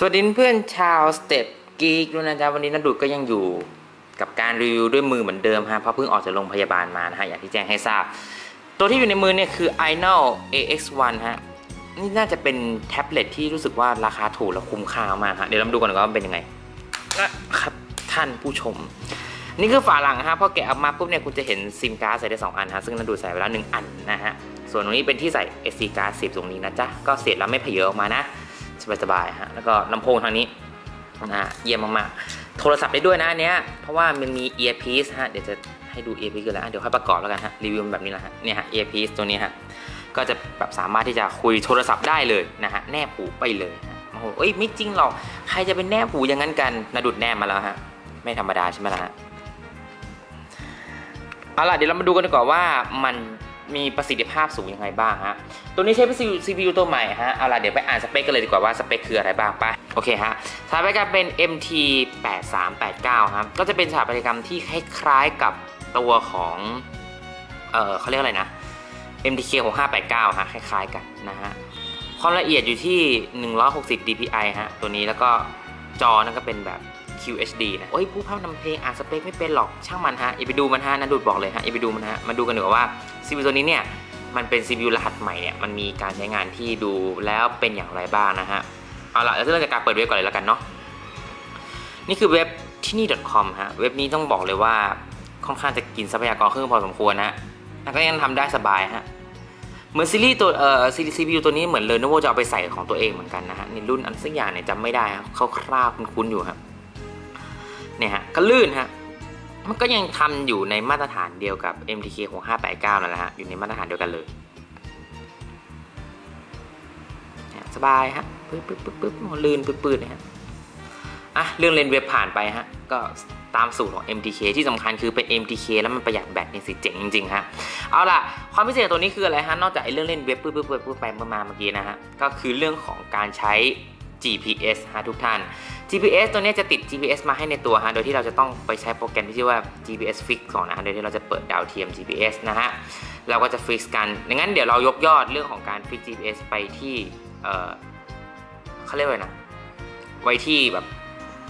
สวัสดีเพื่อนชาวสเต็ปกีกด้วยนะจ๊ะวันนี้นัดดูดก็ยังอยู่กับการรีวิวด้วยมือเหมือนเดิมฮะเพราะเพิ่งออกจากโรงพยาบาลมานะฮะอย่างที่แจ้งให้ทราบ ตัวที่อยู่ในมือเนี่ยคือ i n o AX1 ฮะนี่น่าจะเป็นแท็บเล็ตที่รู้สึกว่าราคาถูกและคุ้มค่ามากฮะเดี๋ยวเราดูกันว่ามันเป็นยังไงนะครับท่านผู้ชม นี่คือฝาหลังฮะพอแกะออกมาปุ๊บเนี่ยคุณจะเห็นซิมการ์ดใส่ได้2อันฮะซึ่งนัดดูดใส่ไปแล้วหนึ่งอันนะฮะส่วนตรงนี้เป็นที่ใส่ SD card 10ตรงนี้นะจ๊ะก็เสียแล้วไม่เพเยอะออกมานะ สบายๆฮะแล้วก็ลำโพงทางนี้นะเยี่ยมมากๆ โทรศัพท์ได้ด้วยนะอันเนี้ยเพราะว่ามันมี earpiece ฮะเดี๋ยวจะให้ดู earpiece กันแล้วเดี๋ยวค่อยประกอบแล้วกันฮะรีวิวแบบนี้แหละฮะเนี่ยฮะ earpiece ตัวนี้ฮะก็จะแบบสามารถที่จะคุยโทรศัพท์ได้เลยนะฮะแนบหูไปเลยโอ้โหเอ้ยไม่จริงหรอกใครจะเป็นแนบหูอย่างนั้นกันนาดุดแนบมาแล้วฮะไม่ธรรมดาใช่ไหมล่ะฮะเอาล่ะเดี๋ยวเรามาดูกันดีกว่าว่ามัน มีประสิทธิภาพสูงยังไงบ้างฮะ ตัวนี้ใช้เป็น CPU ตัวใหม่ฮะ เอาล่ะเดี๋ยวไปอ่านสเปคกันเลยดีกว่าว่าสเปคคืออะไรบ้างไป โอเคฮะสถาปัตยกรรมเป็น MT 8389ครับ ก็จะเป็นสถาปัตยกรรมที่คล้ายๆกับตัวของ เออเขาเรียกอะไรนะ MTK 6589ฮะ คล้ายๆกันนะฮะ ความละเอียดอยู่ที่ 160 dpi ฮะ ตัวนี้แล้วก็จอนั่นก็เป็นแบบ QHD นะโอ้ยผู้ภาพนำเพลงอ่านสเปคไม่เป็นหรอกช่างมันฮะอย่าไปดูมันฮะนะดูดบอกเลยฮะอย่าไปดูมันฮะมาดูกันดีกว่าว่า CPU ตัวนี้เนี่ยมันเป็น CPU รหัสใหม่เนี่ยมันมีการใช้งานที่ดูแล้วเป็นอย่างไรบ้างนะฮะเอาละเราจะเริ่มจากการเปิดเว็บก่อนเลยแล้วกันเนาะนี่คือเว็บที่นี่ .com ฮะเว็บนี้ต้องบอกเลยว่าค่อนข้างจะกินทรัพยากรเครื่องพอสมควรนะแต่ก็ยังทำได้สบายฮะเหมือนซีรีส์ตัวเอ่อซีรีส์ CPU ตัวนี้เหมือนเลยนะว่าจะเอาไปใส่ของตัวเองเหมือนกันนะฮะในรุ่นอันสักอย่างเนี่ยจำไม่ได้คร่าวๆคุ้นๆอยู่ครับ เนี่ยฮะก็ลื่นฮะมันก็ยังทำอยู่ในมาตรฐานเดียวกับ MTK 6589นั่นแหละฮะอยู่ในมาตรฐานเดียวกันเลยสบายฮะปึ๊บปึ๊บปึ๊บปึ๊บลื่นปื๊ดๆนะฮะอะเรื่องเลนเว็บผ่านไปฮะก็ตามสูตรของ MTK ที่สำคัญคือเป็น MTK แล้วมันประหยัดแบตนี่สิเจ๋งจริงๆฮะเอาล่ะความพิเศษตัวนี้คืออะไรฮะนอกจากไอ้เรื่องเล่นเว็บปึ๊บปึ๊บปึ๊บปึ๊บไปมาเมื่อกี้นะฮะก็คือเรื่องของการใช้ GPS ฮะทุกท่าน GPS ตัวนี้จะติด GPS มาให้ในตัวฮะ โดยที่เราจะต้องไปใช้โปรแกรมที่ชื่อว่า GPS Fix ก่อนนะฮะ โดยที่เราจะเปิดดาวเทียม GPS นะฮะ เราก็จะ fix กันดังนั้นเดี๋ยวเรายกยอดเรื่องของการ fix GPS ไปที่ เออเขาเรียกว่านะ ไว้ที่แบบ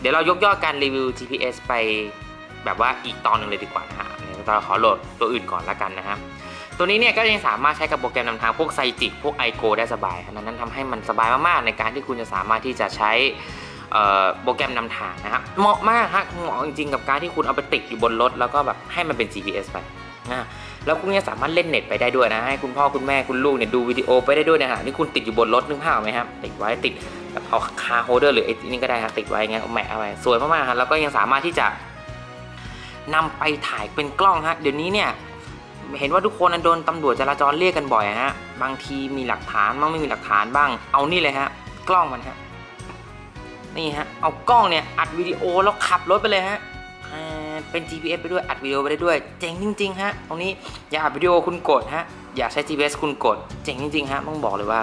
เดี๋ยวเรายกยอดการรีวิว GPS ไปแบบว่าอีกตอนหนึ่งเลยดีกว่านะฮะเราขอโหลดตัวอื่นก่อนละกันนะครับ ตัวนี้เนี่ยก็ยังสามารถใช้กับโปรแกรมนำทางพวกไซจิกพวก iGo ได้สบายนั้นนั้นทำให้มันสบายมากๆ ในการที่คุณจะสามารถที่จะใช้โปรแกรมนำทางนะครับเหมาะมากฮะเหมาะจริงๆ กับการที่คุณเอาไปติดอยู่บนรถ แล้วก็แบบให้มันเป็น GPS ไปนะแล้วคุณจะสามารถเล่นเน็ตไปได้ด้วยนะ ให้คุณพ่อคุณแม่คุณลูกเนี่ยดูวิดีโอไปได้ด้วยนะฮะนี่คุณติดอยู่บนรถนึกภาพไหมครับติดไว้ติดแบบเอาคาโฮเดอร์หรือไอ้นี่ก็ได้ครับติดไว้ไงเอาแมะเอาไว้สวยมากๆครับแล้วก็ยังสามารถที่จะนำไปถ่ายเป็นกล้องฮะเดี๋ยวนี้เนี่ย เห็นว่าทุกคนโดนตำรวจจราจรเรียกกันบ่อยฮะ บางทีมีหลักฐานบ้างไม่มีหลักฐานบ้าง เอานี่เลยฮะ กล้องมันฮะ นี่ฮะ เอากล้องเนี่ยอัดวิดีโอแล้วขับรถไปเลยฮะเป็น GPS ไปด้วย อัดวิดีโอไปได้ด้วย เจ๋งจริง ๆ ฮะ ตรงนี้อยากอัดวิดีโอคุณกดฮะ อยากใช้ GPS คุณกด เจ๋งจริงๆ ฮะ ต้องบอกเลยว่า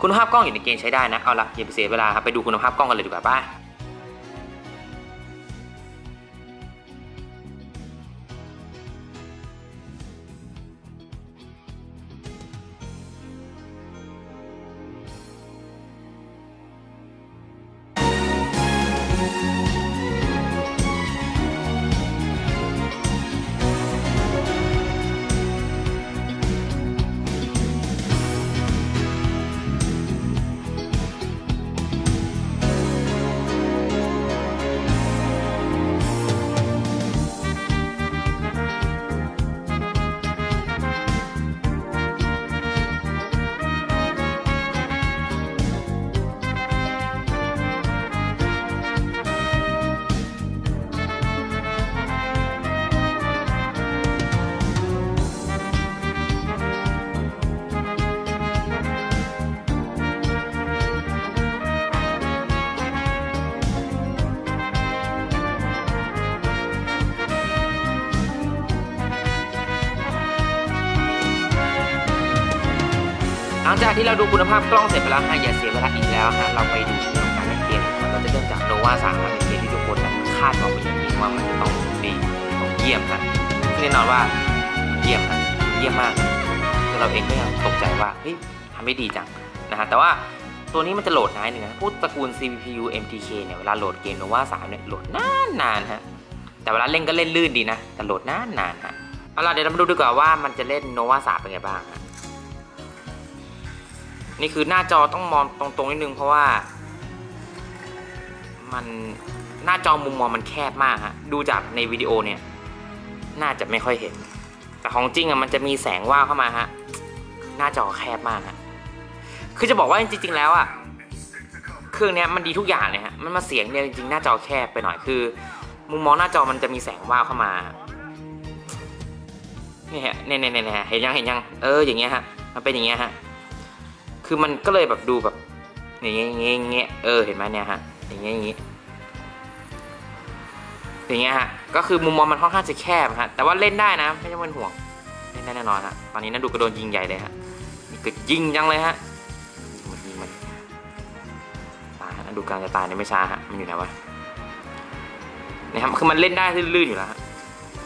คุณภาพกล้องอยู่ในเกณฑ์ใช้ได้นะ เอาละอย่าไปเสียเวลาครับ ไปดูคุณภาพกล้องกันเลยดีกว่าป่ะ ลังจากที่เราดูคุณภาพกล้องเสร็จไปแล้วฮะอย่าเสียเวลาอีกแล้วฮะเราไปดูเรื่องการเล่นเกมก่อนเราจะเริ่มจากโนวาสามเป็นเกมที่ทุกคนนั้นคาดหวังเป็นอย่างยิ่งว่ามันจะต้องดีต้องเยี่ยมฮะซึ่งแน่นอนว่าเยี่ยมฮะเยี่ยมมากคือเราเองก็ยังตกใจว่าเฮ้ยทำไม่ดีจังนะฮะแต่ว่าตัวนี้มันจะโหลดนานหนึ่งนะพวกตระกูล CPU MTK เนี่ยเวลาโหลดเกม Nova 3เนี่ยโหลดนานนานฮะแต่เวลาเล่นก็เล่นลื่นดีนะแต่โหลดนานนานฮะเอาล่ะเดี๋ยวเรามาดูดีกว่าว่ามันจะเล่น Nova 3เป็นไงบ้างฮะ นี่คือหน้าจอต้องมองตรงๆนิดนึงเพราะว่า มันหน้าจอมุมมองมันแคบมากฮะดูจากในวิดีโอเนี่ย น่าจะไม่ค่อยเห็น แต่ของจริงอะมันจะมีแสงว่าเข้ามาฮะหน้าจอแคบมากฮะคือจะบอกว่าจริงๆแล้วอะเครื่องเนี้ยมันดีทุกอย่างเลยฮะมันมาเสียงเนี่ยจริงๆหน้าจอแคบไปหน่อยคือ มุมมองหน้าจอมันจะมีแสงว่าเข้ามาเนี่ยฮะเนี่ยเนี่ยเนี่ยเห็นยังเห็นยังเอออย่างเงี้ยฮะมันเป็นอย่างเงี้ยฮะ คือมันก็เลยแบบดูแบบอย่างเงี้ยอย่างเงี้ยอย่างเงี้ยเออเห็นไหมเนี่ยฮะอย่างเงี้ยอย่างเงี้ยอย่างเงี้ยฮะก็คือมุมมองมันค่อนข้างจะแคบฮะแต่ว่าเล่นได้นะไม่ต้องเป็นห่วงเล่นได้แน่นอนฮะตอนนี้นันดูกระโดนยิงใหญ่เลยฮะนี่ก็ยิงจังเลยฮะมันยิงมันตายฮะดูการจะตายเนี่ยไม่ช้าฮะมันอยู่ไหนวะเนี่ยครับคือมันเล่นได้ลื่นๆอยู่แล้วฮะ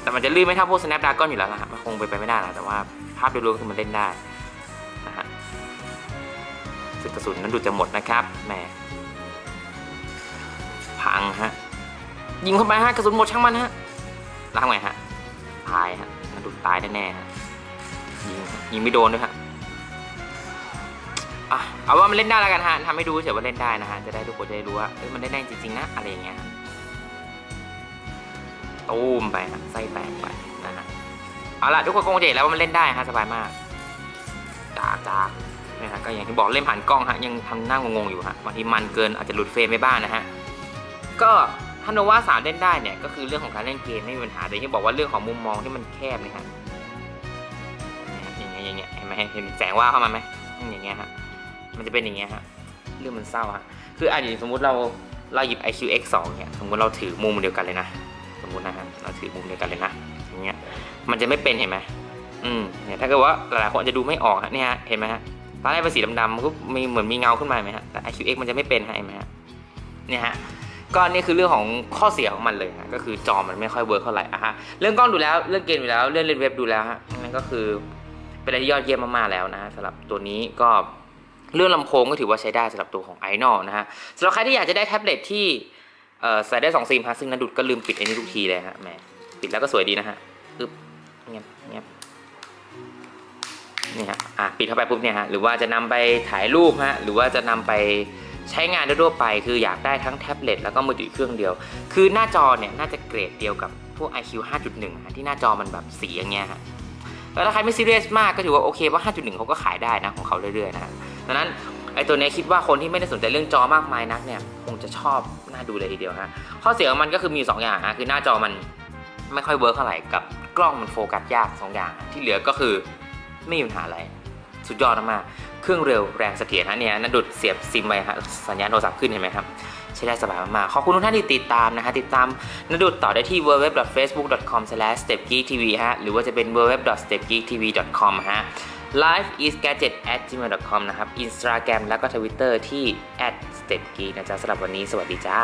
แต่มันจะลื่นไม่เท่าพวก Snapdragon อยู่แล้วฮะมันคงไปไปไม่ได้แล้วแต่ว่าภาพโดยรวมคือมันเล่นได้ สึกกระสุนนั้นดูจะหมดนะครับแหมพังฮะยิงเข้าไปฮะกระสุนหมดช่างมันฮะแล้วทำไงฮะตายฮะมันดูตายแน่ๆฮะยิงยิงไม่โดนด้วยฮะอะเอาว่ามันเล่นได้แล้วกันฮะทำให้ดูเฉยว่าเล่นได้นะฮะจะได้ทุกคนจะได้รู้ว่าเอ้ยมันเล่นได้จริงๆนะอะไรอย่างเงี้ยตูมไปฮะไส้แตกไปนะฮะเอาล่ะทุกคนคงจะเห็นแล้วว่ามันเล่นได้ฮะสบายมากจากจาก นะฮะก็อย่างที่บอกเล่นผ่านกล้องฮะยังทำหน้างงๆอยู่ฮะบางทีมันเกินอาจจะหลุดเฟรมไปบ้างนะฮะก็ถ้าโนวาสามเล่นได้เนี่ยก็คือเรื่องของการเล่นเกมไม่มีปัญหาแต่ที่บอกว่าเรื่องของมุมมองที่มันแคบเนี่ยฮะอย่างเงี้ยอย่างเงี้ยเห็นไหมเห็นแสงว่าเข้ามาไหมอย่างเงี้ยฮะมันจะเป็นอย่างเงี้ยฮะเรื่องมันเศร้าฮะคืออะอย่างสมมุติเราเราหยิบ IQX 2เนี่ยสมมติเราถือมุมเดียวกันเลยนะสมมตินะฮะเราถือมุมเดียวกันเลยนะอย่างเงี้ยมันจะไม่เป็นเห็นไหมอืมเนี่ยถ้าเกิดว่าหลายๆคนจะดูไม่ออกฮะเนี่ยฮะเห็นไหมฮะ ตอนแรกเป็นสีดำๆมันก็มีเหมือนมีเงาขึ้นมาไหมฮะแต่ IQX มันจะไม่เป็นฮะเห็นไหมฮะเนี่ยฮะก็นี่คือเรื่องของข้อเสียของมันเลยฮะก็คือจอมันไม่ค่อยเวิร์กเท่าไหร่อะฮะเรื่องกล้องดูแล้วเรื่องเกมดูแล้วเรื่องเล่นเว็บดูแล้วฮะนั่นก็คือเป็นอะไรที่ยอดเยี่ยมมากๆแล้วนะสำหรับตัวนี้ก็เรื่องลำโพงก็ถือว่าใช้ได้สำหรับตัวของ i n o นะฮะสำหรับใครที่อยากจะได้แท็บเล็ตที่ใส่ได้สองซิมฮะซึ่งนันดุดก็ลืมปิดไอ้นี่ทุกทีเลยฮะแหมปิดแล้วก็สวยดีนะฮะอึ๊บเงียบเงียบ นี่ฮะอะปิดเข้าไปปุ๊บเนี่ยฮะหรือว่าจะนำไปถ่ายรูปฮะหรือว่าจะนำไปใช้งานทั่วไป คืออยากได้ทั้งแท็บเล็ตแล้วก็มือถือเครื่องเดียว คือหน้าจอเนี่ยน่าจะเกรดเดียวกับพวก iQ 5.1ฮะที่หน้าจอมันแบบสีอย่างเงี้ยฮะแล้วถ้าใครไม่ซีเรียสมากก็ถือว่าโอเคเพราะ 5.1 เขาก็ขายได้นะของเขาเรื่อยๆนะดังนั้นไอตัวนี้คิดว่าคนที่ไม่ได้สนใจเรื่องจอมากมายนักเนี่ยคงจะชอบน่าดูเลยทีเดียวฮะข้อเสียของมันก็คือมี 2 อย่างฮะคือหน้าจอมันไม่ค่อยเวิร์กเท่าไหร่กับกล้องมันโฟกัสยากสองอย่าง ที่เหลือก็คือ ไม่มีปัญหาอะไร สุดยอดมากเครื่องเร็วแรงเสถียรฮะเนี่ยนัดดุดเสียบซิมไปฮะสัญญาณโทรศัพท์ขึ้นเห็นไหมครับใช้ได้สบายมากๆขอบคุณทุกท่านที่ติดตามนะฮะติดตามนัดดุดต่อได้ที่ www.facebook.com/stepgeektv ฮะหรือว่าจะเป็น www.stepgeektv.com ฮะ live is gadget at gmail.com นะครับ Instagram แล้วก็ Twitter ที่ at stepgeek นะจ๊ะสำหรับวันนี้สวัสดีจ้า